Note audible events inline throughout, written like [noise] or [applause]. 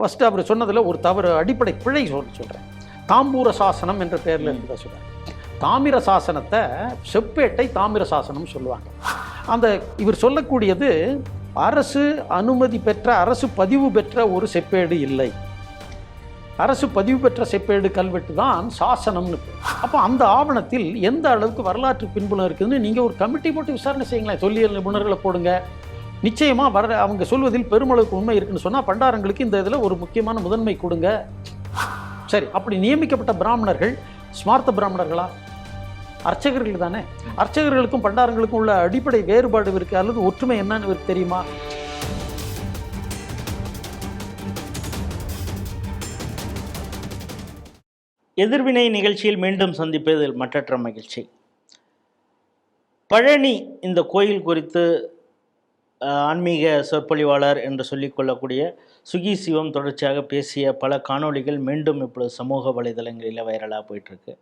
First அவர் சொன்னதில் ஒரு தவறு அடிப்படை பிழை சொல் சொல்கிறேன் தாம்பூர சாசனம் என்ற பெயரில் இருக்கிறத சொல்கிறேன் தாமிர சாசனத்தை செப்பேட்டை தாமிர சாசனம் சொல்லுவாங்க. அந்த இவர் சொல்லக்கூடியது அரசு அனுமதி பெற்ற அரசு பதிவு பெற்ற ஒரு செப்பேடு இல்லை. அரசு பதிவு பெற்ற செப்பேடு கல்வெட்டு தான் சாசனம்னு. அப்போ அந்த ஆவணத்தில் எந்த அளவுக்கு வரலாற்று பின்புலம் இருக்குதுன்னு நீங்கள் ஒரு கமிட்டி போட்டு விசாரணை செய்யுங்களேன். தொல்லியல் நிபுணர்களை போடுங்க. நிச்சயமாக வர அவங்க சொல்வதில் பெருமளவுக்கு உண்மை இருக்குன்னு சொன்னால் பண்டாரங்களுக்கு இந்த இதில் ஒரு முக்கியமான முதன்மை கொடுங்க. சரி அப்படி நியமிக்கப்பட்ட பிராமணர்கள் ஸ்மார்த்த பிராமணர்களா? அர்ச்சகர்கள் தானே? அர்ச்சகர்களுக்கும் பண்டாரங்களுக்கும் உள்ள அடிப்படை வேறுபாடு இருக்குது அல்லது ஒற்றுமை என்னன்னு இவருக்கு தெரியுமா? எதிர்வினை நிகழ்ச்சியில் மீண்டும் சந்திப்பதில் மற்றற்ற மகிழ்ச்சி. பழனி இந்த கோயில் குறித்து ஆன்மீக சொற்பொழிவாளர் என்று சொல்லிக்கொள்ளக்கூடிய சுகி சிவம் தொடர்ச்சியாக பேசிய பல காணொளிகள் மீண்டும் இப்பொழுது சமூக வலைதளங்களில் வைரலாக போயிட்டுருக்கு.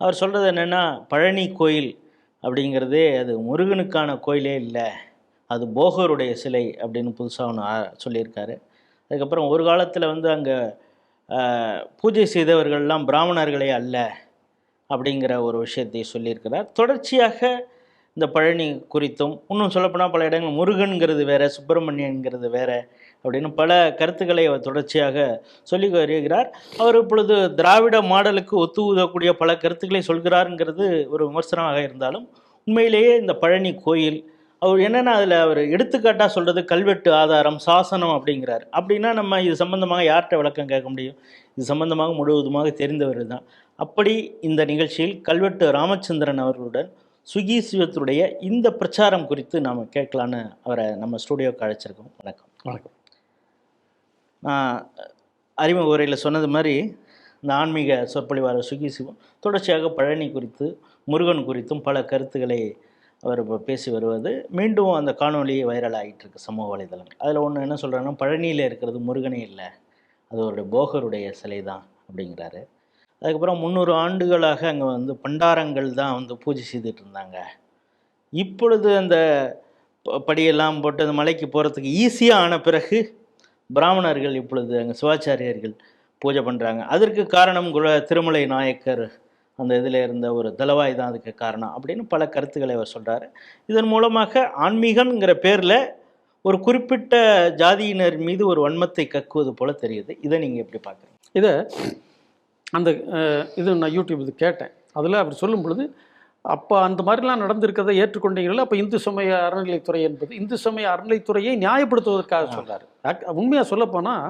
அவர் சொல்கிறது என்னென்னா பழனி கோயில் அப்படிங்கிறதே அது முருகனுக்கான கோயிலே இல்லை அது போகருடைய சிலை அப்படின்னு புதுசாக ஒன்று சொல்லியிருக்காரு. அதுக்கப்புறம் ஒரு காலத்தில் வந்து அங்கே பூஜை செய்தவர்கள்லாம் பிராமணர்களே அல்ல அப்படிங்கிற ஒரு விஷயத்தை சொல்லியிருக்கிறார். தொடர்ச்சியாக இந்த பழனி குறித்தும் இன்னும் சொல்லப்போனால் பல இடங்கள் முருகன்கிறது வேற சுப்பிரமணியன்கிறது வேற அப்படின்னு பல கருத்துக்களை அவர் தொடர்ச்சியாக சொல்லி வருகிறார். அவர் இப்பொழுது திராவிட மாடலுக்கு ஒத்து ஊதக்கூடிய பல கருத்துக்களை சொல்கிறாருங்கிறது ஒரு விமர்சனமாக இருந்தாலும் உண்மையிலேயே இந்த பழனி கோயில் அவர் என்னென்னா அதில் அவர் எடுத்துக்காட்டாக சொல்கிறது கல்வெட்டு ஆதாரம் சாசனம் அப்படிங்கிறார். அப்படின்னா நம்ம இது சம்பந்தமாக யார்கிட்ட விளக்கம் கேட்க முடியும்? இது சம்பந்தமாக முழுவதுமாக தெரிந்தவர் தான் அப்படி இந்த நிகழ்ச்சியில் கல்வெட்டு ராமச்சந்திரன் அவர்களுடன் சுகி சிவத்துடைய இந்த பிரச்சாரம் குறித்து நாம் கேட்கலான்னு அவரை நம்ம ஸ்டூடியோக்கு அழைச்சிருக்கோம். வணக்கம். வணக்கம். நான் அறிமுக உரையில் சொன்னது மாதிரி இந்த ஆன்மீக சொற்பொழிவாளர் சுகி சிவம் தொடர்ச்சியாக பழனி குறித்து முருகன் குறித்தும் பல கருத்துக்களை அவர் இப்போ பேசி வருவது. மீண்டும் அந்த காணொளி வைரல் ஆகிட்டு இருக்கு சமூக வலைதளங்கள். அதில் ஒன்று என்ன சொல்கிறாங்கன்னா பழனியில் இருக்கிறது முருகனே இல்லை அது ஒரு போகருடைய சிலை தான் அப்படிங்கிறாரு. அதுக்கப்புறம் முந்நூறு ஆண்டுகளாக அங்கே வந்து பண்டாரங்கள் தான் வந்து பூஜை செய்துட்டு இருந்தாங்க. இப்பொழுது அந்த ப- படியெல்லாம் போட்டு அந்த மலைக்கு போகிறதுக்கு ஈஸியாக ஆன பிறகு பிராமணர்கள் இப்பொழுது அங்கே சிவாச்சாரியர்கள் பூஜை பண்ணுறாங்க அதற்கு காரணம் குல திருமலை நாயக்கர் அந்த இதில் இருந்த ஒரு தலவாய் தான் அதுக்கு காரணம் அப்படின்னு பல கருத்துக்களை அவர் சொல்கிறார் இதன் மூலமாக ஆன்மீகம்ங்கிற பேரில் ஒரு குறிப்பிட்ட ஜாதியினர் மீது ஒரு வன்மத்தை கக்குவது போல தெரியுது. இதை நீங்கள் எப்படி பார்க்குறீங்க இதை அந்த இது நான் யூடியூப் இது கேட்டேன். அதில் அவர் சொல்லும் பொழுது அப்போ அந்த மாதிரிலாம் நடந்திருக்கிறத ஏற்றுக்கொண்டீங்களா அப்போ இந்து சமய அறநிலைத்துறை என்பது இந்து சமய அறநிலைத்துறையை நியாயப்படுத்துவதற்காக சொல்கிறார் உண்மையாக சொல்லப்போனால்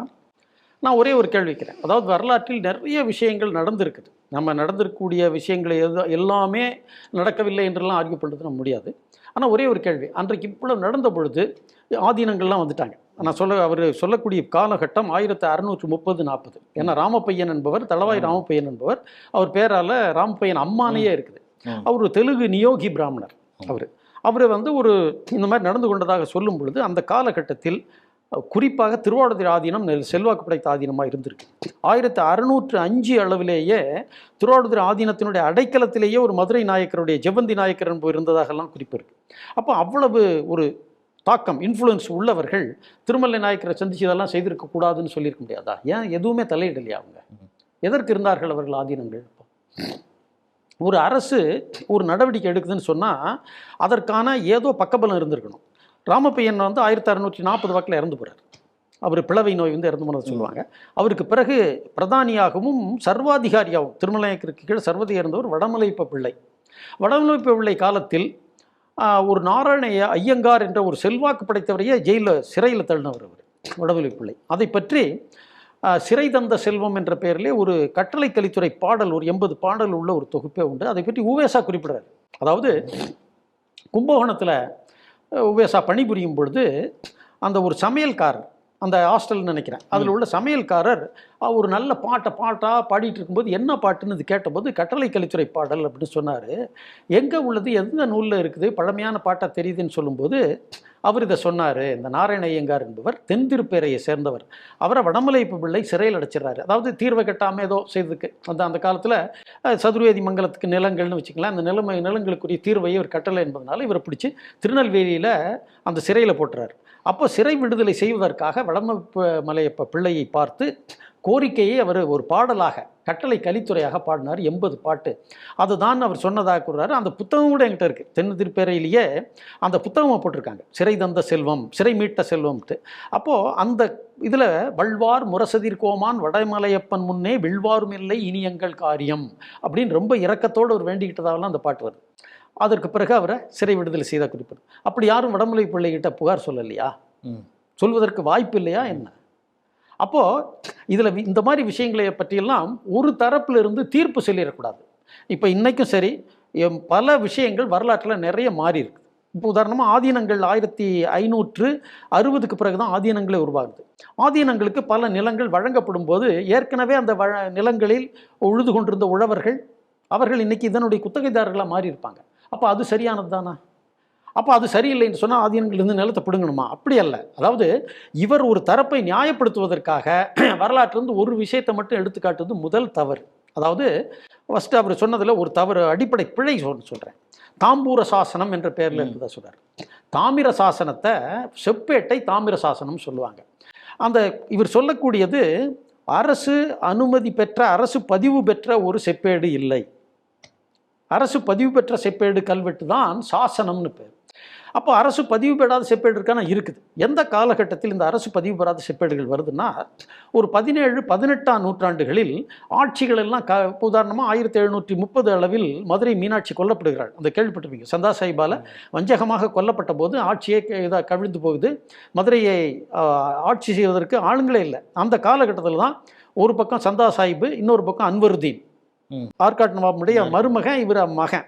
நான் ஒரே ஒரு கேள்வி வைக்கிறேன். அதாவது வரலாற்றில் நிறைய விஷயங்கள் நடந்திருக்குது. நம்ம நடந்திருக்கக்கூடிய விஷயங்களை எது எல்லாமே நடக்கவில்லை என்றெல்லாம் ஆர்கியூ பண்ணுறது நம்ம முடியாது. ஆனால் ஒரே ஒரு கேள்வி அன்றைக்கு இவ்வளோ நடந்த பொழுது ஆதீனங்கள்லாம் வந்துட்டாங்க. நான் சொல்ல அவர் சொல்லக்கூடிய காலகட்டம் ஆயிரத்தி அறுநூற்றி முப்பது நாற்பது. ஏன்னா ராமப்பையன் என்பவர் தளவாய் ராமப்பையன் என்பவர் அவர் பேரால ராமப்பையன் அம்மானையே இருக்குது. அவர் தெலுங்கு நியோகி பிராமணர் அவர். அவர் வந்து ஒரு இந்த மாதிரி நடந்து கொண்டதாக சொல்லும் பொழுது அந்த காலகட்டத்தில் குறிப்பாக திருவாவடுதுறை ஆதீனம் செல்வாக்கு படைத்த ஆதீனமாக இருந்திருக்கு. ஆயிரத்தி அறுநூற்று அஞ்சு அளவிலேயே திருவாவடுதுறை ஆதீனத்தினுடைய அடைக்கலத்திலேயே ஒரு மதுரை நாயக்கருடைய ஜெவந்தி நாயக்கர் என்பவர் இருந்ததாகலாம் குறிப்பு இருக்கு. அப்போ அவ்வளவு ஒரு தாக்கம் இன்ஃப்ளூயன்ஸ் உள்ளவர்கள் திருமலை நாயக்கரை சந்திச்சு இதெல்லாம் செய்திருக்க கூடாதுன்னு சொல்லியிருக்க முடியாதா? ஏன் எதுவுமே தலையிடலையா அவங்க? எதற்கு இருந்தார்கள் அவர்கள் ஆதீனங்கள்? ஒரு அரசு ஒரு நடவடிக்கை எடுக்குதுன்னு சொன்னால் அதற்கான ஏதோ பக்கபலம் இருந்திருக்கணும். ராமப்பையன் வந்து ஆயிரத்தி அறுநூற்றி நாற்பது வாக்கில் இறந்து போகிறார் அவர் பிளவை நோய் வந்து இறந்து போனதை சொல்லுவாங்க. அவருக்கு பிறகு பிரதானியாகவும் சர்வாதிகாரியாகவும் திருமலையருக்கு கீழே சர்வதி இருந்தவர் வடமலைப்ப பிள்ளை. வடமலைப்ப பிள்ளை காலத்தில் ஒரு நாராயண ஐயங்கார் என்ற ஒரு செல்வாக்கு படைத்தவரையே ஜெயிலில் சிறையில் தள்ளினவர் அவர் வடமலை பிள்ளை. அதை பற்றி சிறை தந்த செல்வம் என்ற பெயரிலே ஒரு கட்டளை கலித்துறை பாடல் ஒரு எண்பது பாடல் உள்ள ஒரு தொகுப்பே உண்டு. அதை பற்றி உவேசா குறிப்பிடுறார். அதாவது கும்பகோணத்தில் உவேசா பணிபுரியும் பொழுது அந்த ஒரு சமையல்காரர் அந்த ஹாஸ்டல்னு நினைக்கிறேன். அதில் உள்ள சமையல்காரர் ஒரு நல்ல பாட்டை பாட்டாக பாடிட்டு இருக்கும்போது என்ன பாட்டுன்னு இது கேட்டபோது கட்டளை கலித்துறை பாடல் அப்படின்னு சொன்னார். எங்கே உள்ளது எந்த நூலில் இருக்குது பழமையான பாட்டாக தெரியுதுன்னு சொல்லும்போது அவர் இதை சொன்னார். இந்த நாராயண ஐயங்கார் என்பவர் தென் திருப்பேரையை சேர்ந்தவர். அவரை வடமலை பிள்ளை சிறையில் அடைச்சிடறாரு. அதாவது தீர்வை கட்டாமல் ஏதோ செய்ததுக்கு. அந்த அந்த காலத்தில் சதுர்வேதி மங்கலத்துக்கு நிலங்கள்னு வச்சுக்கலாம் அந்த நிலைமை நிலங்களுக்குரிய தீர்வையை ஒரு கட்டளை என்பதனால இவரை பிடிச்சி திருநெல்வேலியில் அந்த சிறையில் போட்டுறாரு. அப்போ சிறை விடுதலை செய்வதற்காக வடம மலையப்ப பிள்ளையை பார்த்து கோரிக்கையை அவர் ஒரு பாடலாக கட்டளை கலித்துறையாக பாடினார் எண்பது பாட்டு. அதுதான் அவர் சொன்னதாக கூறுறாரு. அந்த புத்தகம் கூட என்கிட்ட இருக்குது தென் திருப்பேரையிலேயே அந்த புத்தகமாக போட்டிருக்காங்க. சிறை தந்த செல்வம் சிறை மீட்ட செல்வம்ட்டு. அப்போது அந்த இதில் வள்வார் முரசதிர் கோமான் வடமலையப்பன் முன்னே விழ்வாரும் இல்லை இனி எங்கள் காரியம். அப்படின்னு ரொம்ப இரக்கத்தோடு அவர் வேண்டிக்கிட்டதாகலாம் அந்த பாட்டு வருது. அதற்கு பிறகு அவரை சிறை விடுதலை செய்த குறிப்பிடு அப்படி யாரும் வடமலை பிள்ளைகிட்ட புகார் சொல்லலையா. சொல்வதற்கு வாய்ப்பு இல்லையா என்ன? அப்போது இதில் இந்த மாதிரி விஷயங்களை பற்றியெல்லாம் ஒரு தரப்புல இருந்து தீர்ப்பு சொல்லிடக்கூடாது. இப்போ இன்றைக்கும் சரி பல விஷயங்கள் வரலாற்றில் நிறைய மாறி இருக்குது இப்போ உதாரணமாக ஆதீனங்கள் ஆயிரத்தி ஐநூற்று அறுபதுக்கு பிறகு தான் ஆதீனங்களே உருவாகுது. ஆதீனங்களுக்கு பல நிலங்கள் வழங்கப்படும் போது ஏற்கனவே அந்த வழ நிலங்களில் உழுது கொண்டிருந்த உழவர்கள் அவர்கள் இன்றைக்கி இதனுடைய குத்தகைதாரர்களாக மாறி இருப்பாங்க அப்போ அது சரியானது தானா அப்போ அது சரியில்லைன்னு சொன்னால் ஆதீனங்கள்லேருந்து நிலத்தை பிடுங்கணுமா? அப்படி அல்ல. அதாவது இவர் ஒரு தரப்பை நியாயப்படுத்துவதற்காக [clears throat] வரலாற்றிலிருந்து ஒரு விஷயத்தை மட்டும் எடுத்துக்காட்டுவது முதல் தவறு. அதாவது ஃபஸ்ட்டு அவர் சொன்னதில் ஒரு தவறு அடிப்படை பிழை சொல் சொல்கிறேன் தாம்பூர சாசனம் என்ற பெயரில் இருந்ததா சொல்கிறார் தாமிர சாசனத்தை செப்பேட்டை தாமிர சாசனம் சொல்லுவாங்க. அந்த இவர் சொல்லக்கூடியது அரசு அனுமதி பெற்ற அரசு பதிவு பெற்ற ஒரு செப்பேடு இல்லை. அரசு பதிவு பெற்ற செப்பேடு கல்வெட்டு தான் சாசனம்னு பேர். அப்போ அரசு பதிவு பெறாத செப்பேடு இருக்கானா இருக்குது. எந்த காலகட்டத்தில் இந்த அரசு பதிவு பெறாத செப்பேடுகள் வருதுன்னா ஒரு பதினேழு பதினெட்டாம் நூற்றாண்டுகளில் ஆட்சிகள் எல்லாம் க உதாரணமாக ஆயிரத்தி எழுநூற்றி முப்பது அளவில் மதுரை மீனாட்சி கொல்லப்படுகிறாள். அந்த கேள்விப்பட்டிருப்பீங்க. சந்தா சாஹிபால வஞ்சகமாக கொல்லப்பட்ட போது ஆட்சியே இதாக கவிழ்ந்து போகுது. மதுரையை ஆட்சி செய்வதற்கு ஆளுங்களே இல்லை. அந்த காலகட்டத்தில் தான் ஒரு பக்கம் சந்தா சாஹிபு இன்னொரு பக்கம் அன்வருதீன். ஆர்காட் நவாபுடைய மருமகன் இவர் மகன்.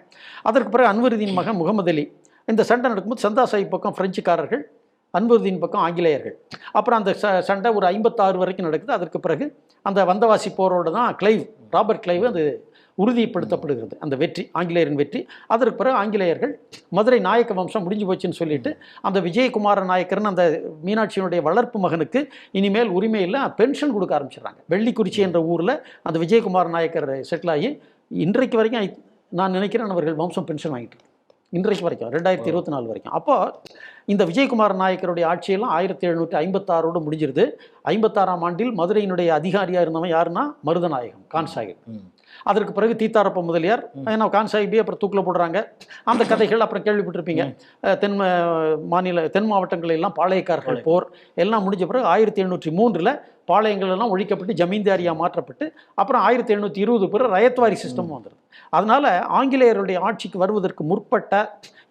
அதற்கு பிறகு அன்வருதீன் மகன் முகமது அலி. இந்த சண்டை நடக்கும்போது சந்தா சாஹிப் பக்கம் பிரெஞ்சுக்காரர்கள் அன்புதீன் பக்கம் ஆங்கிலேயர்கள். அப்புறம் அந்த ச சண்டை ஒரு ஐம்பத்தாறு வரைக்கும் நடக்குது. அதற்கு பிறகு அந்த வந்தவாசி போரோடு தான் கிளைவ் ராபர்ட் கிளைவ் அது உறுதிப்படுத்தப்படுகிறது. அந்த வெற்றி ஆங்கிலேயரின் வெற்றி. அதற்கு பிறகு ஆங்கிலேயர்கள் மதுரை நாயக்க வம்சம் முடிஞ்சு போச்சுன்னு சொல்லிட்டு அந்த விஜயகுமார நாயக்கர்னு அந்த மீனாட்சியினுடைய வளர்ப்பு மகனுக்கு இனிமேல் உரிமை இல்லை. பென்ஷன் கொடுக்க ஆரம்பிச்சிடுறாங்க. வெள்ளிக்குறிச்சி என்ற ஊரில் அந்த விஜயகுமார நாயக்கர் செட்டில் ஆகி இன்றைக்கு வரைக்கும் நான் நினைக்கிறேன் அவர்கள் வம்சம் பென்ஷன் வாங்கிட்டு இன்றைக்கு வரைக்கும் ரெண்டாயிரத்தி இருபத்தி நாலு வரைக்கும். அப்போ இந்த விஜயகுமார நாயக்கருடைய ஆட்சியெல்லாம் ஆயிரத்தி எழுநூற்றி ஐம்பத்தாறோடு முடிஞ்சிருது. ஐம்பத்தாறாம் ஆண்டில் மதுரையினுடைய அதிகாரியாக இருந்தவன் யாருன்னா மருதநாயகம் கான் சாஹிப். ம். அதற்கு பிறகு தீத்தாரப்ப முதலியார். ஏன்னா கான் சாஹிபே அப்புறம் தூக்கில் போடுறாங்க. அந்த கதைகள் அப்புறம் கேள்விப்பட்டிருப்பீங்க. தென் மாநில தென் மாவட்டங்கள் எல்லாம் பாளையக்காரர்கள் போர் எல்லாம் முடிஞ்ச பிறகு ஆயிரத்தி எழுநூற்றி மூன்றில் பாளையங்கள் எல்லாம் ஒழிக்கப்பட்டு ஜமீன்தாரியாக மாற்றப்பட்டு அப்புறம் ஆயிரத்தி எழுநூற்றி இருபது பிறகு ரயத்வாரி சிஸ்டம் வந்துடுது அதனால ஆங்கிலேயருடைய ஆட்சிக்கு வருவதற்கு முற்பட்ட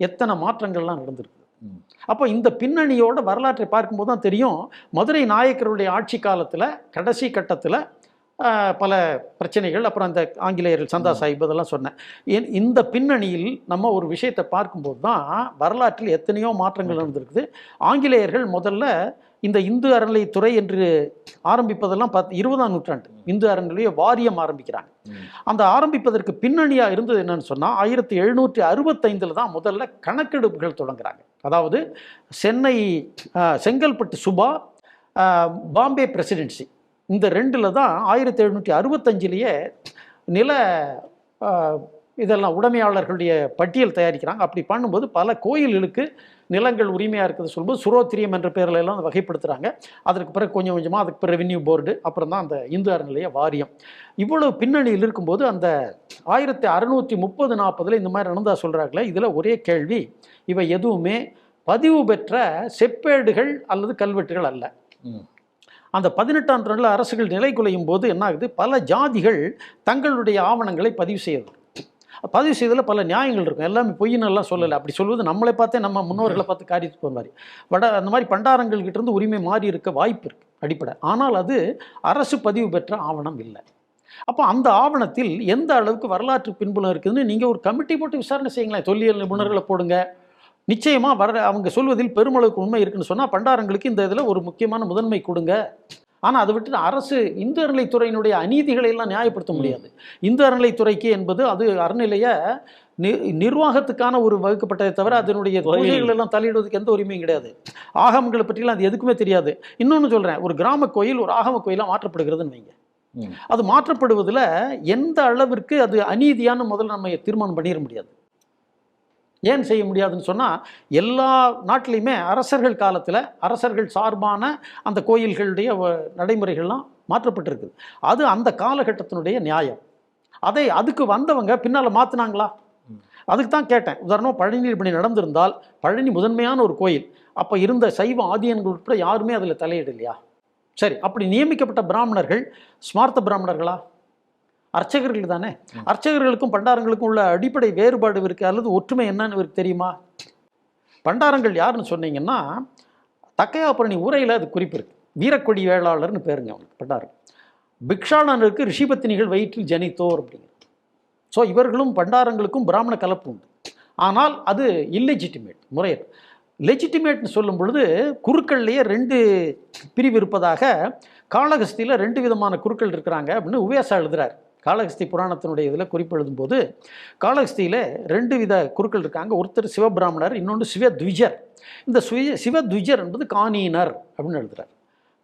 எத்தனை மாற்றங்கள்லாம் நடந்திருக்கு. அப்போ இந்த பின்னணியோட வரலாற்றை பார்க்கும்போது தான் தெரியும் மதுரை நாயக்கருடைய ஆட்சி காலத்தில் கடைசி கட்டத்தில் பல பிரச்சனைகள் அப்புறம் அந்த ஆங்கிலேயர்கள் சந்தா சாஹிப் இதெல்லாம் சொன்னேன். இந்த பின்னணியில் நம்ம ஒரு விஷயத்தை பார்க்கும்போது தான் வரலாற்றில் எத்தனையோ மாற்றங்கள் நடந்திருக்குது. ஆங்கிலேயர்கள் முதல்ல இந்த இந்து அறநிலைத்துறை என்று ஆரம்பிப்பதெல்லாம் பார்த்து இருபதாம் நூற்றாண்டு. இந்து அறநிலைய வாரியம் ஆரம்பிக்கிறாங்க. அந்த ஆரம்பிப்பதற்கு பின்னணியாக இருந்தது என்னன்னு சொன்னால் ஆயிரத்தி எழுநூற்றி அறுபத்தைந்தில் தான் முதல்ல கணக்கெடுப்புகள் தொடங்குறாங்க. அதாவது சென்னை செங்கல்பட்டு சுபா பாம்பே பிரசிடென்சி. இந்த ரெண்டில் தான் ஆயிரத்தி எழுநூற்றி அறுபத்தஞ்சிலேயே நில இதெல்லாம் உடைமையாளர்களுடைய பட்டியல் தயாரிக்கிறாங்க. அப்படி பண்ணும்போது பல கோயில்களுக்கு நிலங்கள் உரிமையாக இருக்குது சொல்லும்போது சுரோத்திரியம் என்ற பேரில் எல்லாம் வகைப்படுத்துகிறாங்க அதற்கு பிறகு கொஞ்சம் கொஞ்சமாக அதுக்கு பிறகு ரெவென்யூ போர்டு அப்புறம் தான் அந்த இந்து அறநிலைய வாரியம். இவ்வளவு பின்னணியில் இருக்கும்போது அந்த ஆயிரத்தி அறுநூற்றி முப்பது நாற்பதில் இந்த மாதிரி நடந்தா சொல்கிறாங்களே இதில் ஒரே கேள்வி. இவை எதுவுமே பதிவு பெற்ற செப்பேடுகள் அல்லது கல்வெட்டுகள் அல்ல. அந்த பதினெட்டாம் நூற்றாண்டில் அரசுகள் நிலை குலையும் போது என்ன ஆகுது? பல ஜாதிகள் தங்களுடைய ஆவணங்களை பதிவு செய்யுது பதிவு செய்ததில் பல நியாயங்கள் இருக்கும். எல்லாமே பொய்ன்னு எல்லாம் சொல்லலை. அப்படி சொல்வது நம்மளை பார்த்தே நம்ம முன்னோர்களை பார்த்து காரியத்துக்கு போகிற மாதிரி. வட அந்த மாதிரி பண்டாரங்கள் கிட்ட இருந்து உரிமை மாறி இருக்க வாய்ப்பு இருக்கு அடிப்படை. ஆனால் அது அரசு பதிவு பெற்ற ஆவணம் இல்லை. அப்போ அந்த ஆவணத்தில் எந்த அளவுக்கு வரலாற்று பின்புலம் இருக்குதுன்னு நீங்கள் ஒரு கமிட்டி போட்டு விசாரணை செய்யுங்களேன். தொல்லியல் நிபுணர்களை போடுங்க. நிச்சயமாக வர அவங்க சொல்வதில் பெருமளவுக்கு உண்மை இருக்குன்னு சொன்னால் பண்டாரங்களுக்கு இந்த இதில் ஒரு முக்கியமான முதன்மை கொடுங்க. ஆனால் அதை விட்டு அரசு இந்து அறநிலைத்துறையினுடைய அநீதிகளை எல்லாம் நியாயப்படுத்த முடியாது. இந்து அறநிலைத்துறைக்கு என்பது அது அறநிலைய நி- நிர்வாகத்துக்கான ஒரு வகுக்கப்பட்டதை தவிர அதனுடைய. கொள்கைகள் எல்லாம் தலையிடுவதற்கு எந்த உரிமையும் கிடையாது. ஆகமங்களை பற்றிலாம் அது எதுக்குமே தெரியாது. இன்னொன்று சொல்கிறேன் ஒரு கிராம கோயில் ஒரு ஆகம கோயிலாக மாற்றப்படுகிறதுன்னு வைங்க. அது மாற்றப்படுவதில் எந்த அளவிற்கு அது அநீதியான முதல்ல நம்ம தீர்மானம் பண்ணிட முடியாது. ஏன் செய்ய முடியாதுன்னு சொன்னால் எல்லா நாட்டிலையுமே அரசர்கள் காலத்தில் அரசர்கள் சார்பான அந்த கோயில்களுடைய நடைமுறைகள்லாம் மாற்றப்பட்டிருக்குது. அது அந்த காலகட்டத்தினுடைய நியாயம். அதை அதுக்கு வந்தவங்க பின்னால் மாற்றினாங்களா அதுக்கு தான் கேட்டேன். உதாரணமாக பழனியில் இப்படி நடந்திருந்தால் பழனி முதன்மையான ஒரு கோயில். அப்போ இருந்த சைவ ஆதியன்கள் உட்பட யாருமே அதில் தலையிடலையா? சரி அப்படி நியமிக்கப்பட்ட பிராமணர்கள் ஸ்மார்த்த பிராமணர்களா? அர்ச்சகர்கள் தானே? அர்ச்சகர்களுக்கும் பண்டாரங்களுக்கும் உள்ள அடிப்படை வேறுபாடு இருக்கு. அல்லது ஒற்றுமை என்னன்னு இவருக்கு தெரியுமா? பண்டாரங்கள் யாருன்னு சொன்னீங்கன்னா தக்கையாபரணி உரையில் அது குறிப்பு இருக்கு. வீரக்கொடி வேளாளர்னு பேருங்க அவனுக்கு பண்டாரம். பிக்ஷாளனுக்கு ரிஷிபத்தினிகள் வயிற்றில் ஜனித்தோர் அப்படிங்கிற. ஸோ இவர்களும் பண்டாரங்களுக்கும் பிராமண கலப்பு உண்டு. ஆனால் அது இல்லெஜிட்டிமேட் முறையர் லெஜிட்டிமேட்னு சொல்லும் பொழுது குருக்கள்லேயே ரெண்டு பிரிவு இருப்பதாக காளகஸ்தியில் ரெண்டு விதமான குருக்கள் இருக்கிறாங்க அப்படின்னு உவேசா எழுதுறார். காளகஸ்தி புராணத்தினுடைய இதில் குறிப்பெழுதும் போது காளகஸ்தியில் ரெண்டு வித குருக்கள் இருக்காங்க. ஒருத்தர் சிவபிராமணர் இன்னொன்று சிவத்விஜர். இந்த சுய சிவத்விஜர் என்பது காணீனர் அப்படின்னு எழுதுறார்.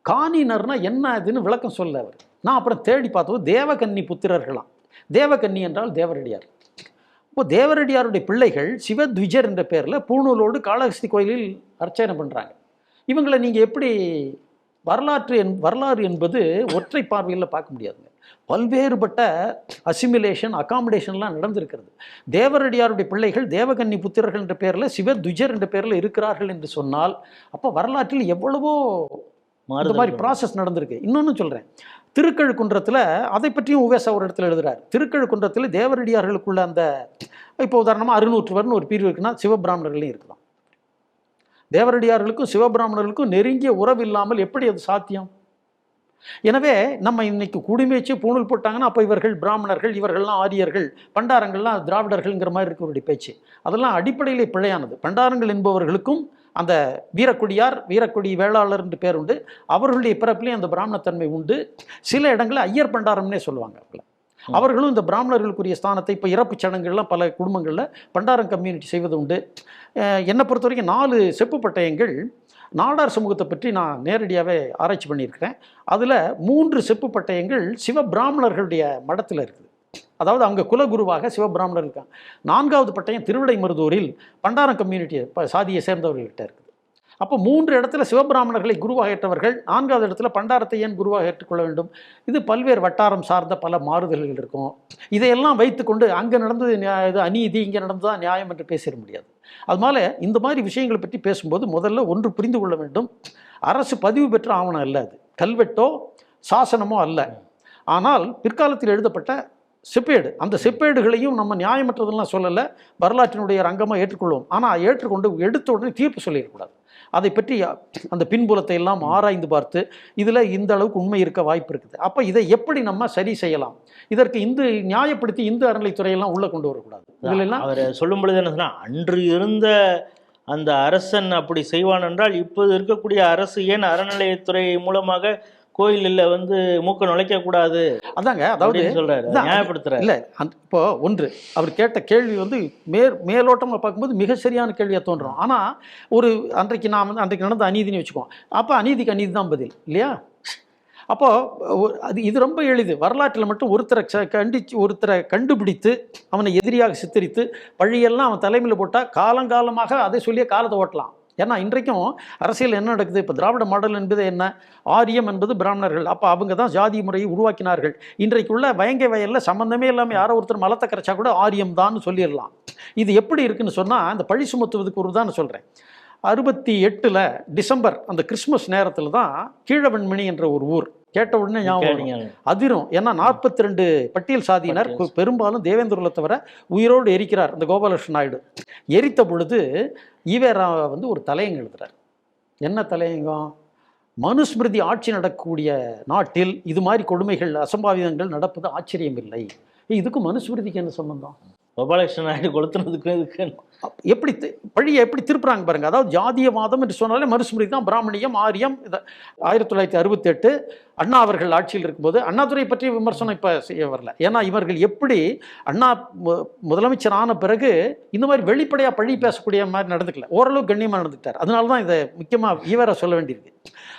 காணீனர்னா என்ன இதுன்னு விளக்கம் சொல்ல அவர். நான் அப்புறம் தேடி பார்த்தது தேவகன்னி புத்திரர்களாம். தேவகன்னி என்றால் தேவரடியார். இப்போ தேவரடியாருடைய பிள்ளைகள் சிவத்விஜர் என்ற பேரில் பூணூலோடு காளஹஸ்தி கோயிலில் அர்ச்சனை பண்ணுறாங்க இவங்களை நீங்கள் எப்படி வரலாற்று என் வரலாறு என்பது ஒற்றை பார்வையில் பார்க்க முடியாதுங்க. பல்வேறுபட்ட அசிமிலேஷன் அகாமடேஷன்லாம் நடந்திருக்கிறது. தேவரடியாருடைய பிள்ளைகள் தேவகன்னி புத்திரர்கள் என்ற பேரில் சிவத்விஜர் என்ற பேரில் இருக்கிறார்கள் என்று சொன்னால் அப்போ வரலாற்றில் எவ்வளவோ இந்த மாதிரி ப்ராசஸ் நடந்திருக்கு. இன்னொன்று சொல்கிறேன் திருக்கழுக்குன்றத்தில் அதை பற்றியும் உவேசா ஒரு இடத்துல எழுதுறார். திருக்கழுக்குன்றத்தில் தேவரடியார்களுக்குள்ள அந்த இப்போ உதாரணமாக அறுநூற்றுவர்னு ஒரு பிரிவு இருக்குன்னா சிவபிராமணர்களையும் இருக்குதான். தேவரடியார்களுக்கும் சிவபிராமணர்களுக்கும் நெருங்கிய உறவு இல்லாமல் எப்படி அது சாத்தியம்? எனவே நம்ம இன்னைக்கு குடிமை வச்சு பூணூல் போட்டாங்கன்னா அப்போ இவர்கள் பிராமணர்கள் இவர்கள்லாம் ஆரியர்கள் பண்டாரங்கள்லாம் திராவிடர்கள்ங்கிற மாதிரி இருக்கவருடைய பேச்சு. அதெல்லாம் அடிப்படையிலே பிழையானது. பண்டாரங்கள் என்பவர்களுக்கும் அந்த வீரக்குடியார் வீரக்குடி வேளாளர் என்று பேர் உண்டு. அவர்களுடைய பிறப்பிலையும் அந்த பிராமணத்தன்மை உண்டு. சில இடங்களில் ஐயர் பண்டாரம்னே சொல்லுவாங்க. அவர்களும் இந்த பிராமணர்களுக்குரிய ஸ்தானத்தை இப்போ இறப்பு சடங்குகள்லாம் பல குடும்பங்களில் பண்டாரம் கம்யூனிட்டி செய்வது உண்டு. என்னை பொறுத்த வரைக்கும் நாலு செப்பு பட்டயங்கள் நாடார் சமூகத்தை பற்றி நான் நேரடியாகவே ஆராய்ச்சி பண்ணியிருக்கிறேன். அதில் மூன்று செப்பு பட்டயங்கள் சிவபிராமணர்களுடைய மடத்தில் இருக்குது. அதாவது அவங்க குலகுருவாக சிவபிராமணர் இருக்காங்க. நான்காவது பட்டயம் திருவிடை மருதூரில் பண்டாரம் கம்யூனிட்டியை சாதியை சேர்ந்தவர்கள்கிட்ட இருக்குது. அப்போ மூன்று இடத்துல சிவபிராமணர்களை குருவாக ஏற்றவர்கள் நான்காவது இடத்துல பண்டாரத்தை ஏன் குருவாக ஏற்றுக்கொள்ள வேண்டும்? இது பல்வேறு வட்டாரம் சார்ந்த பல மாறுதல்கள் இருக்கும். இதையெல்லாம் வைத்துக்கொண்டு அங்கே நடந்தது இது அநீதி இங்கே நடந்ததா நியாயம் என்று பேசிட முடியாது. அதனால இந்த மாதிரி விஷயங்களை பற்றி பேசும்போது முதல்ல ஒன்று புரிந்து கொள்ள வேண்டும். அரசு பதிவு பெற்ற ஆவணம் அல்ல அது. கல்வெட்டோ சாசனமோ அல்ல. ஆனால் பிற்காலத்தில் எழுதப்பட்ட செப்பேடு. அந்த செப்பேடுகளையும் நம்ம நியாயமற்றதெல்லாம் சொல்லலை. வரலாற்றினுடைய ரங்கமாக ஏற்றுக்கொள்வோம். ஆனால் ஏற்றுக்கொண்டு எடுத்த உடனே தீர்ப்பு சொல்லிடக்கூடாது. அதை பற்றி அந்த பின்புலத்தை எல்லாம் ஆராய்ந்து பார்த்து இதில் இந்த அளவுக்கு உண்மை இருக்க வாய்ப்பு இருக்குது. அப்போ இதை எப்படி நம்ம சரி செய்யலாம்? இதற்கு இந்து நியாயப்படுத்தி இந்து அறநிலைத்துறையெல்லாம் உள்ளே கொண்டு வரக்கூடாது. இதுல எல்லாம் அவர் சொல்லும் பொழுது என்ன சொன்னா அன்று இருந்த அந்த அரசன் அப்படி செய்வான் என்றால் இப்போது இருக்கக்கூடிய அரசு ஏன் அறநிலையத்துறை மூலமாக கோயிலில் வந்து மூக்க நுழைக்க கூடாது அதாங்க அதாவது இதான். நியாயப்படுத்துறாரு. இல்லை அந்த இப்போ ஒன்று அவர் கேட்ட கேள்வி வந்து மேல் மேலோட்டமாக பார்க்கும்போது மிக சரியான கேள்வியாக தோன்றும். ஆனால் ஒரு அன்றைக்கு நான் வந்து அன்றைக்கு நடந்த அநீதினு வச்சுக்குவோம் அப்போ அநீதிக்கு அநீதி தான் பதில் இல்லையா? அப்போது அது இது ரொம்ப எளிது. வரலாற்றில் மட்டும் ஒருத்தரை ச- கண்டிச்சு ஒருத்தரை கண்டுபிடித்து அவனை எதிரியாக சித்தரித்து பழியெல்லாம் அவன் தலைமையில் போட்டால் காலங்காலமாக அதை சொல்லியே காலத்தை ஓட்டலாம். ஏன்னா இன்றைக்கும் அரசியல் என்ன நடக்குது? இப்போ திராவிட மாடல் என்பது என்ன? ஆரியம் என்பது பிராமணர்கள். அப்போ அவங்க தான் ஜாதி முறையை உருவாக்கினார்கள். இன்றைக்குள்ள வயங்கை வயலில் சம்மந்தமே இல்லாமல் யாரோ ஒருத்தர் மலத்தை கரைச்சா கூட ஆரியம் தான் சொல்லிடலாம். இது எப்படி இருக்குன்னு சொன்னால் அந்த பழி சுமத்துவதுக்கு ஒரு தான் சொல்கிறேன் அறுபத்தி எட்டில் டிசம்பர் அந்த கிறிஸ்மஸ் நேரத்தில் தான் கீழவன்மணி என்ற ஒரு ஊர் கேட்ட உடனே ஞாபகம். அதிரும். ஏன்னா நாற்பத்தி ரெண்டு பட்டியல். சாதியினர் பெரும்பாலும் தேவேந்திரகுல தவிர உயிரோடு எரிக்கிறார் இந்த கோபாலகிருஷ்ண நாயுடு. எரித்த பொழுது ஈவேரா வந்து ஒரு தலையங்க எழுதுறார். என்ன தலையங்கம்? மனுஸ்மிருதி ஆட்சி நடக்கக்கூடிய நாட்டில் இது மாதிரி கொடுமைகள் அசம்பாவிதங்கள் நடப்பது ஆச்சரியம் இல்லை இதுக்கு மனுஸ்மிருதிக்கு என்ன சம்பந்தம்? கோபாலகிருஷ்ணன் நாயுடு கொளுத்துனதுக்கு இதுக்கு எப்படி பழியை எப்படி திருப்புறாங்க பாருங்க. அதாவது ஜாதியவாதம் என்று சொன்னாலே மனுஸ்மிருதி தான் பிராமணியம் ஆரியம் இதை ஆயிரத்தி தொள்ளாயிரத்தி அறுபத்தி எட்டு அண்ணா அவர்கள் ஆட்சியில் இருக்கும்போது அண்ணாதுரை பற்றிய விமர்சனம் இப்போ செய்ய வரல. ஏன்னா இவர்கள் எப்படி அண்ணா முதலமைச்சர் ஆன பிறகு இந்த மாதிரி வெளிப்படையாக பழி பேசக்கூடிய மாதிரி நடந்துக்கல. ஓரளவு கண்ணியமாக நடந்துக்கிட்டார். அதனால தான் இதை முக்கியமாக ஈவேரா சொல்ல வேண்டியிருக்கு.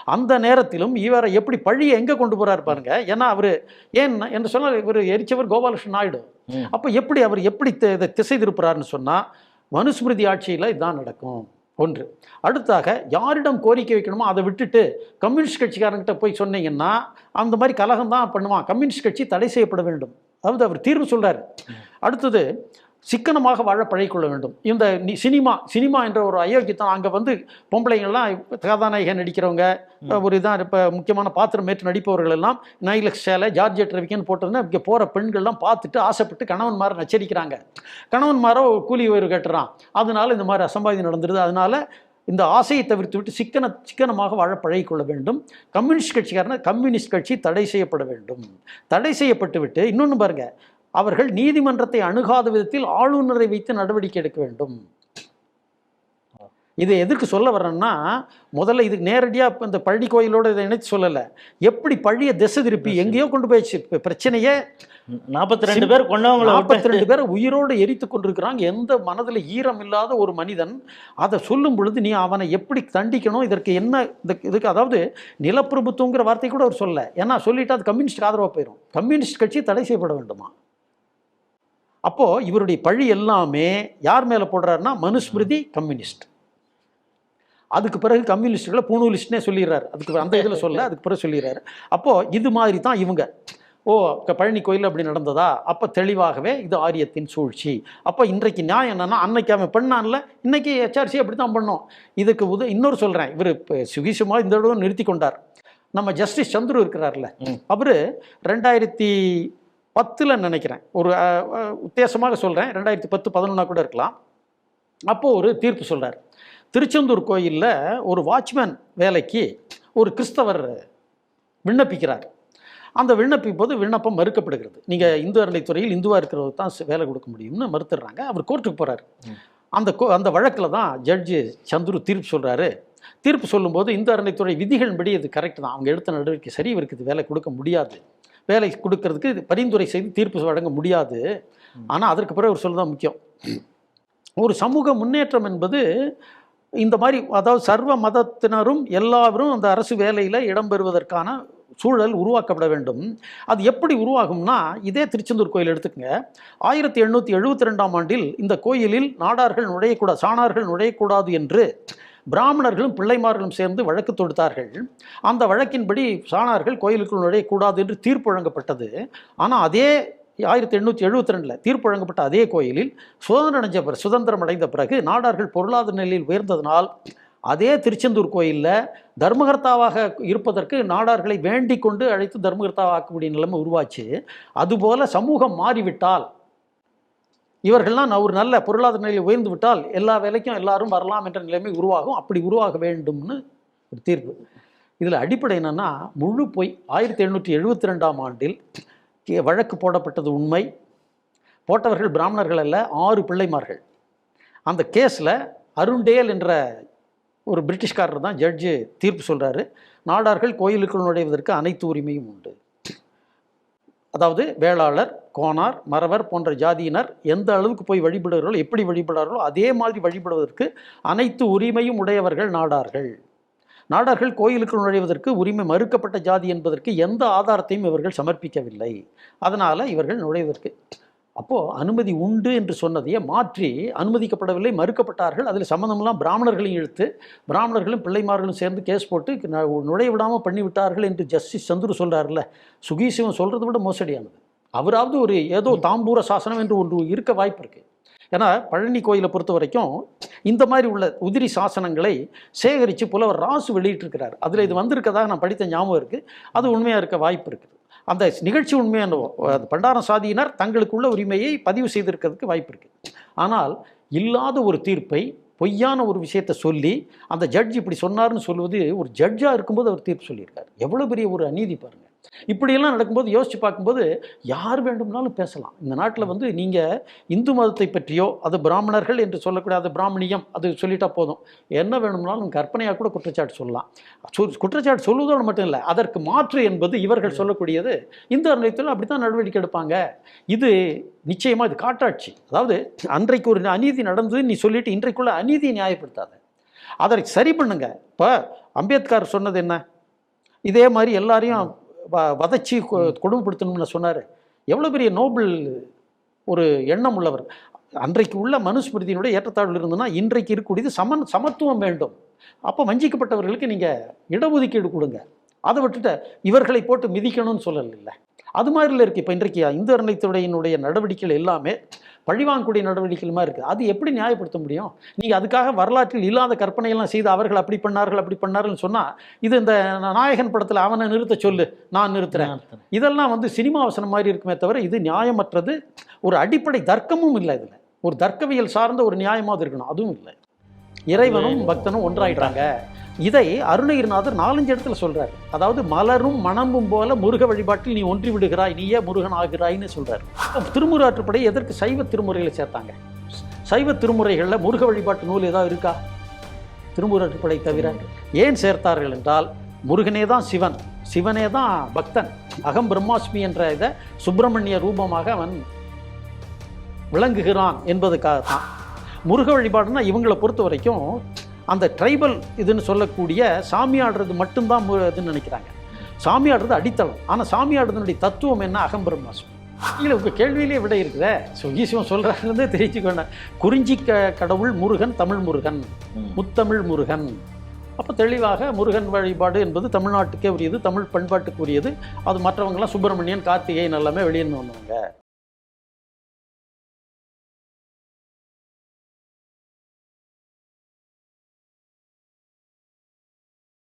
அந்த நேரத்திலும் ஈவேரா எப்படி பழியை எங்கே கொண்டு போறாரு பாருங்க. ஏன்னா அவர் ஏன் என்று சொன்னால் இவர் எரிச்சவர் கோபாலகிருஷ்ணன் நாயுடு. அப்போ எப்படி அவர் எப்படி தி- இதை திசை திருப்புறாருன்னு சொன்னால் மனுஸ்மிருதி ஆட்சியில் இதுதான் நடக்கும். ஒன்று. அடுத்தாக யாரிடம் கோரிக்கை வைக்கணுமோ அதை விட்டுட்டு கம்யூனிஸ்ட் கட்சிக்காரங்கிட்ட போய் சொன்னீங்கன்னா அந்த மாதிரி கலகம் தான் பண்ணுவான். கம்யூனிஸ்ட் கட்சி தடை செய்யப்பட வேண்டும். அதாவது அவர் தீர்வு சொல்கிறார் அடுத்தது சிக்கனமாக வாழ பழகிக்கொள்ள வேண்டும். இந்த சினிமா சினிமா என்ற ஒரு அயோக்கியத்தான் அங்கே வந்து பொம்பளைங்கள்லாம் கதாநாயகன் நடிக்கிறவங்க ஒரு இதான் இப்போ முக்கியமான பாத்திரம் ஏற்று நடிப்பவர்கள் எல்லாம் நைலக்ஸ் சேலை ஜார்ஜெட் ரவிக்கன்னு போட்டதுன்னா இங்கே போகிற பெண்கள்லாம் பார்த்துட்டு ஆசைப்பட்டு கணவன் மாற நச்சரிக்கிறாங்க. கணவன் மாற கூலி உயர்வு கட்டுறான். அதனால இந்த மாதிரி அசம்பாவிதம் நடந்துருது. அதனால இந்த ஆசையை தவிர்த்து விட்டு சிக்கன சிக்கனமாக வாழ பழகிக்கொள்ள வேண்டும். கம்யூனிஸ்ட் கட்சிக்காரன கம்யூனிஸ்ட் கட்சி தடை செய்யப்பட வேண்டும். தடை செய்யப்பட்டு விட்டு இன்னொன்று பாருங்க அவர்கள் நீதிமன்றத்தை அணுகாத விதத்தில் ஆளுநரை வைத்து நடவடிக்கை எடுக்க வேண்டும். இதை எதுக்கு சொல்ல வர்றேன்னா முதல்ல இதுக்கு நேரடியாக இப்போ இந்த பழனி கோயிலோட இதை இணைத்து சொல்லலை. எப்படி பழிய திசை திருப்பி எங்கேயோ கொண்டு போயிடுச்சு? இப்போ பிரச்சனையே நாற்பத்தி ரெண்டு பேர் கொண்டவங்களை விட்டு. நாற்பத்தி ரெண்டு பேரை உயிரோடு எரித்து கொண்டிருக்கிறாங்க. எந்த மனதில் ஈரம் இல்லாத ஒரு மனிதன் அதை சொல்லும் பொழுது நீ அவனை எப்படி தண்டிக்கணும்? இதற்கு என்ன இதுக்கு இதுக்கு அதாவது நிலப்பிரபுத்துவங்கிற வார்த்தை கூட அவர் சொல்ல ஏன்னா சொல்லிட்டு அது கம்யூனிஸ்ட் ஆதரவாக போயிடும் கம்யூனிஸ்ட் கட்சி தடை செய்யப்பட வேண்டுமா? அப்போ இவருடைய பழி எல்லாமே யார் மேலே போடுறாருன்னா மனுஸ்மிருதி கம்யூனிஸ்ட். அதுக்கு பிறகு கம்யூனிஸ்டுகளை பூணூலிஸ்ட்னே சொல்லிடுறாரு. அதுக்கு அந்த இதில் சொல்ல அதுக்கு பிறகு சொல்லிடுறாரு. அப்போ இது மாதிரி தான் இவங்க. ஓ பழனி கோயில் அப்படி நடந்ததா? அப்போ தெளிவாகவே இது ஆரியத்தின் சூழ்ச்சி. அப்போ இன்றைக்கு நியாயம் என்னன்னா அன்னைக்கு அவன் பண்ணான்ல இன்னைக்கு ஹெச்ஆர்சி அப்படி தான் பண்ணோம். இதுக்கு உத இன்னொரு சொல்கிறேன் இவர் சுகிசுமா இந்த தடவை நிறுத்தி கொண்டார். நம்ம ஜஸ்டிஸ் சந்துரு இருக்கிறார்ல. அவர் ரெண்டாயிரத்தி பத்தில் நினைக்கிறேன். ஒரு உத்தேசமாக சொல்கிறேன் ரெண்டாயிரத்தி பத்து பதினொன்னா கூட இருக்கலாம். அப்போது ஒரு தீர்ப்பு சொல்றார். திருச்செந்தூர் கோயிலில் ஒரு வாட்ச்மேன் வேலைக்கு ஒரு கிறிஸ்தவர் விண்ணப்பிக்கிறார். அந்த விண்ணப்பிக்கும் போது விண்ணப்பம் மறுக்கப்படுகிறது. நீங்கள் இந்து அறநிலைத்துறையில் இந்துவாக இருக்கிறவருக்கு தான் வேலை கொடுக்க முடியும்னு மறுத்துடுறாங்க. அவர் கோர்ட்டுக்கு போகிறார். அந்த கோ அந்த வழக்கில் தான் ஜட்ஜு சந்துரு தீர்ப்பு சொல்கிறாரு தீர்ப்பு சொல்லும்போது இந்து அறநிலைத்துறை விதிகளின்படி இது கரெக்ட் தான். அவங்க எடுத்த நடவடிக்கை சரி இவருக்கு இது வேலை கொடுக்க முடியாது. வேலை கொடுக்கறதுக்கு பரிந்துரை செய்து தீர்ப்பு வழங்க முடியாது. ஆனால் அதற்கு பிறகு ஒரு சொல்ல தான் முக்கியம். ஒரு சமூக முன்னேற்றம் என்பது இந்த மாதிரி அதாவது சர்வ மதத்தினரும் எல்லாரும் அந்த அரசு வேலையில் இடம்பெறுவதற்கான சூழல் உருவாக்கப்பட வேண்டும். அது எப்படி உருவாகும்னா இதே திருச்செந்தூர் கோயில் எடுத்துக்கங்க. ஆயிரத்தி எண்ணூற்றி எழுபத்தி ரெண்டாம் ஆண்டில் இந்த கோயிலில் நாடார்கள் நுழையக்கூடாது சாணார்கள் நுழையக்கூடாது என்று பிராமணர்களும் பிள்ளைமார்களும் சேர்ந்து வழக்கு தொடுத்தார்கள். அந்த வழக்கின்படி சாணார்கள் கோயிலுக்குள் நுழையக்கூடாது என்று தீர்ப்பு வழங்கப்பட்டது ஆனால் அதே ஆயிரத்தி எண்ணூற்றி எழுபத்தி ரெண்டில் தீர்ப்பு வழங்கப்பட்ட அதே கோயிலில் சுதந்திரம் அடைஞ்ச பிறகு சுதந்திரம் அடைந்த பிறகு நாடார்கள் பொருளாதார நிலையில் உயர்ந்ததனால் அதே திருச்செந்தூர் கோயிலில் தர்மகர்த்தாவாக இருப்பதற்கு நாடார்களை வேண்டிக் கொண்டு அழைத்து தர்மகர்த்தாவாக்கக்கூடிய நிலைமை உருவாச்சு. அதுபோல சமூகம் மாறிவிட்டால் இவர்கள்லாம் நான் ஒரு நல்ல பொருளாதார நிலையில் உயர்ந்து விட்டால் எல்லா வேலைக்கும் எல்லாரும் வரலாம் என்ற நிலைமை உருவாகும். அப்படி உருவாக வேண்டும்னு ஒரு தீர்ப்பு இதில் அடிப்படை என்னென்னா முழு பொய் ஆயிரத்தி எழுநூற்றி எழுபத்தி ரெண்டாம் ஆண்டில் கே- வழக்கு போடப்பட்டது உண்மை. போட்டவர்கள் பிராமணர்கள் அல்ல ஆறு பிள்ளைமார்கள். அந்த கேஸில் அருண்டேல் என்ற ஒரு பிரிட்டிஷ்காரர் தான் ஜட்ஜு தீர்ப்பு சொல்கிறாரு நாடார்கள் கோயிலுக்குள் நுழைவதற்கு அனைத்து உரிமையும் உண்டு. அதாவது வேளாளர் கோனார் மறவர் போன்ற ஜாதியினர் எந்த அளவுக்கு போய் வழிபடுகிறார்களோ எப்படி வழிபடுறார்களோ அதே மாதிரி வழிபடுவதற்கு அனைத்து உரிமையும் உடையவர்கள் நாடார்கள். நாடார்கள் கோயிலுக்கு நுழைவதற்கு உரிமை மறுக்கப்பட்ட ஜாதி என்பதற்கு எந்த ஆதாரத்தையும் இவர்கள் சமர்ப்பிக்கவில்லை. அதனால் இவர்கள் நுழைவதற்கு அப்போது அனுமதி உண்டு என்று சொன்னதையே மாற்றி அனுமதிக்கப்படவில்லை மறுக்கப்பட்டார்கள். அதில் சம்மந்தமெல்லாம் பிராமணர்களையும் இழுத்து பிராமணர்களும் பிள்ளைமார்களும் சேர்ந்து கேஸ் போட்டு நுழைய விடாமல் பண்ணிவிட்டார்கள் என்று ஜஸ்டிஸ் சந்துரு சொல்கிறார்ல சுகீசிவன் சொல்கிறத விட மோசடியானது. அவராவது ஒரு ஏதோ தாம்பூர சாசனம் என்று ஒன்று இருக்க வாய்ப்பு இருக்குது ஏன்னா பழனி கோயிலை பொறுத்த வரைக்கும் இந்த மாதிரி உள்ள உதிரி சாசனங்களை சேகரித்து புலவர் ராசு வெளியிட்டிருக்கிறார். அதில் இது வந்திருக்கதாக நான் படித்த ஞாபகம் இருக்குது அது உண்மையாக இருக்க வாய்ப்பு இருக்குது. அந்த நிகழ்ச்சி உண்மையான பண்டாரம் சாதியினர் தங்களுக்குள்ள உரிமையை பதிவு செய்திருக்கிறதுக்கு வாய்ப்பு இருக்குது ஆனால் இல்லாத ஒரு தீர்ப்பை பொய்யான ஒரு விஷயத்தை சொல்லி அந்த ஜட்ஜ் இப்படி சொன்னார்னு சொல்வது ஒரு ஜட்ஜாக இருக்கும்போது அவர் தீர்ப்பு சொல்லியிருக்கார். எவ்வளோ பெரிய ஒரு அநீதி பாருங்கள் இப்படியெல்லாம் நடக்கும்போது யோசித்து பார்க்கும்போது யார் வேண்டும்னாலும் பேசலாம். இந்த நாட்டில் வந்து நீங்கள் இந்து மதத்தை பற்றியோ அது பிராமணர்கள் என்று சொல்லக்கூடிய அது பிராமணியம் அது சொல்லிட்டா போதும். என்ன வேணும்னாலும் கற்பனையாக கூட குற்றச்சாட்டு சொல்லலாம். குற்றச்சாட்டு சொல்லுவதோடு மட்டும் இல்லை அதற்கு மாற்று என்பது இவர்கள் சொல்லக்கூடியது. இந்து அறநிலையத்தில் அப்படி தான் நடவடிக்கை எடுப்பாங்க. இது நிச்சயமாக இது காட்டாட்சி. அதாவது அன்றைக்கு ஒரு அநீதி நடந்தது நீ சொல்லிட்டு இன்றைக்குள்ள அநீதியை நியாயப்படுத்தாத. அதை சரி பண்ணுங்க. இப்போ அம்பேத்கர் சொன்னது என்ன? இதே மாதிரி எல்லாரையும் வதைச்சி கொடுமைப்படுத்தணும்னு சொன்னார். எவ்வளோ பெரிய நோபல் ஒரு எண்ணம் உள்ளவர். அன்றைக்கு உள்ள மனுஸ்மிருதியினுடைய ஏற்றத்தாழ்வு இருந்ததுன்னா இன்றைக்கு இருக்கக்கூடியது சமன் சமத்துவம் வேண்டும். அப்போ வஞ்சிக்கப்பட்டவர்களுக்கு நீங்கள் இடஒதுக்கீடு கொடுங்க. அதை விட்டுட்டு இவர்களை போட்டு மிதிக்கணும்னு சொல்லல அது மாதிரில இருக்குது இப்போ இன்றைக்கு இந்து அறநிலைத்துறையினுடைய நடவடிக்கைகள் எல்லாமே பழிவாங்கக்கூடிய நடவடிக்கைகள் மாதிரி இருக்குது. அது எப்படி நியாயப்படுத்த முடியும்? நீங்கள் அதுக்காக வரலாற்றில் இல்லாத கற்பனையெல்லாம் செய்து அவர்கள் அப்படி பண்ணார்கள் அப்படி பண்ணார்கள்னு சொன்னால் இது இந்த நாயகன் படத்தில் அவனை நிறுத்த சொல்லு நான் நிறுத்துறேன். இதெல்லாம் வந்து சினிமா வசனம் மாதிரி இருக்குமே தவிர இது நியாயமற்றது. ஒரு அடிப்படை தர்க்கமும் இல்லை இதில். ஒரு தர்க்கவியல் சார்ந்த ஒரு நியாயமாக இருக்கணும். அதுவும் இல்லை. இறைவனும் பக்தனும் ஒன்றாயிட்டாங்க. இதை அருணகிரிநாதர் நாலஞ்சு இடத்துல சொல்கிறார் அதாவது மலரும் மணமும் போல முருக வழிபாட்டில் நீ ஒன்றி விடுகிறாய் நீயே முருகன் ஆகிறாய்னு சொல்கிறார் திருமுறாற்றுப்படை எதற்கு சைவ திருமுறைகளை சேர்த்தாங்க? சைவ திருமுறைகளில் முருக வழிபாட்டு நூல் ஏதாவது இருக்கா? திருமுறாற்றுப்படை தவிர. ஏன் சேர்த்தார்கள் என்றால் முருகனே தான் சிவன் சிவனே தான் பக்தன் அகம் பிரம்மாஸ்மி என்ற இதை சுப்பிரமணிய ரூபமாக அவன் விளங்குகிறான் என்பதுக்காக தான் முருக வழிபாடுனா இவங்களை பொறுத்த வரைக்கும் அந்த ட்ரைபல் இதுன்னு சொல்லக்கூடிய சாமி ஆடுறது மட்டும்தான் மு- இதுன்னு நினைக்கிறாங்க. சாமி ஆடுறது அடித்தளம். ஆனால் சாமி ஆடுறதுனுடைய தத்துவம் என்ன? அகம் பிரம்மாஸ்மி. இல்லை உங்கள் கேள்வியிலே விட இருக்குதே. ஸோ ஈஸ்வரன் சொல்கிறாருந்தே தெரிஞ்சுக்கணும் குறிஞ்சி க கடவுள் முருகன் தமிழ் முருகன். முத்தமிழ் முருகன். அப்போ தெளிவாக முருகன் வழிபாடு என்பது தமிழ்நாட்டுக்கே உரியது தமிழ் பண்பாட்டுக்கு உரியது. அது மற்றவங்களாம் சுப்பிரமணியன் கார்த்திகேயன் எல்லாமே வெளியே வந்தவங்க.